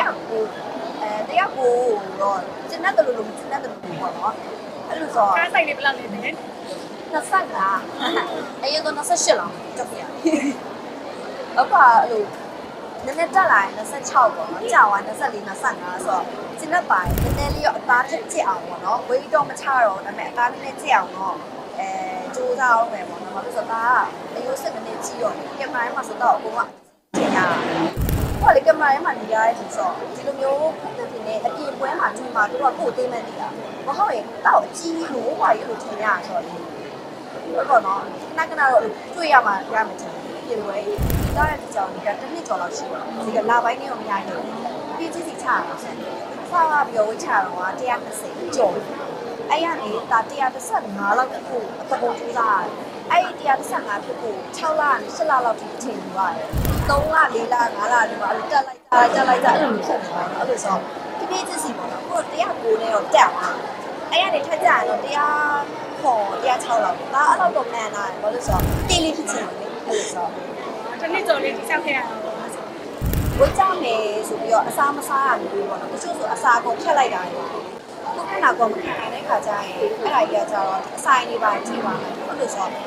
တရားကိုအဲတရားကိုတော့ကျန်တဲ့လူလူကျန်တဲ့လူလူပေါ့နော်အဲ့လိုဆိုကားဆိုင်လေးဘယ်လောက်လဲလဲ25အရင်က28လောက်ကြောက်ရတယ်အခုကအဲ့လိုနည်းနည်းတက်လာရင်26ပေါ့နော်ကြာသွား24 25ဆိုတော့ကျန်တဲ့ပိုင်းနည်းနည်းလေးတော့အသားထက်ကျအောင်ပေါ့နော်ဝေးတော့မချတော့ဒါပေမဲ့အသားနည်းနည်းကျအောင်တော့အဲစူးစမ်းအောင်ပဲပေါ့နော်ဘာလို့ဆိုတော့ဒါကအယိုးစစ်နည်းနည်းကြီးတော့ကင်မရာမှာဆိုတော့အကုန်ကကျင်ရဟောလေကင် မရာမှာနေရတဲ့ဆိုတော့ဒီလိုမျိုးပုံစံနဲ့အပြင်ပွဲမှာဒီမှာတို့ကကိုယ်သိမ်းမဲ့နေတာမဟုတ်ရင်တော့အကြီးလို့ဟွာရလို့ထင်ရဆိုတော့ဟုတ်ပေါ့နော်ခဏခဏတော့တွေ့ရမှာရမယ်ချင်ပြင်ပွဲဒီတော့တဲ့ကြောင်ဒီကတစ်နှစ်ကျော်လောက်ရှိပါဒီကလာပိုင်းနေတော့မရဘူးပြည့်စည်စီချတာဆက်ဆောက်ပြီးတော့ဝေးချတော့က120ကျော် အဲ့ရနေတာ135လောက်ဖြစ်ဖို့အပေါ်ထူးစားအဲ့ဒီ135ဖြစ်ဖို့6လနဲ့8လလောက်ထိချိန်ယူရတယ်3လ4လ5လဒီမှာအဲ့လိုတက်လိုက်တာတက်လိုက်တာအဲ့လိုဖြစ်နေပါတော့အဲ့လိုဆိုပြည့်စည်စီပေါ့နော်ကို109နဲ့တော့တက်သွားအဲ့ရနေထက်ကြရင်တော့100ခေါ်106လောက်ဒါအဲ့လောက်တော့မှန်လာတယ်ဘာလို့ဆိုတော့တေးလေးဖြစ်ချင်တယ်အဲ့လိုဆိုတစ်နှစ်ကျော်လေးတိစောက်ခဲ့ရအောင်ပါဆိုဝတ်ကြမယ်ဆိုပြီးတော့အစားမစားရဘူးပေါ့နော်တချို့ဆိုအစာကုန်ဖြတ်လိုက်တာလေခုခဏ ကောမခံတဲ့ခါကျရင်အဲ့ဒါကြီးကကြတော့အဆိုင်လေးပါကြည့်ပါမယ်ဟုတ်လို့ဆိုတော့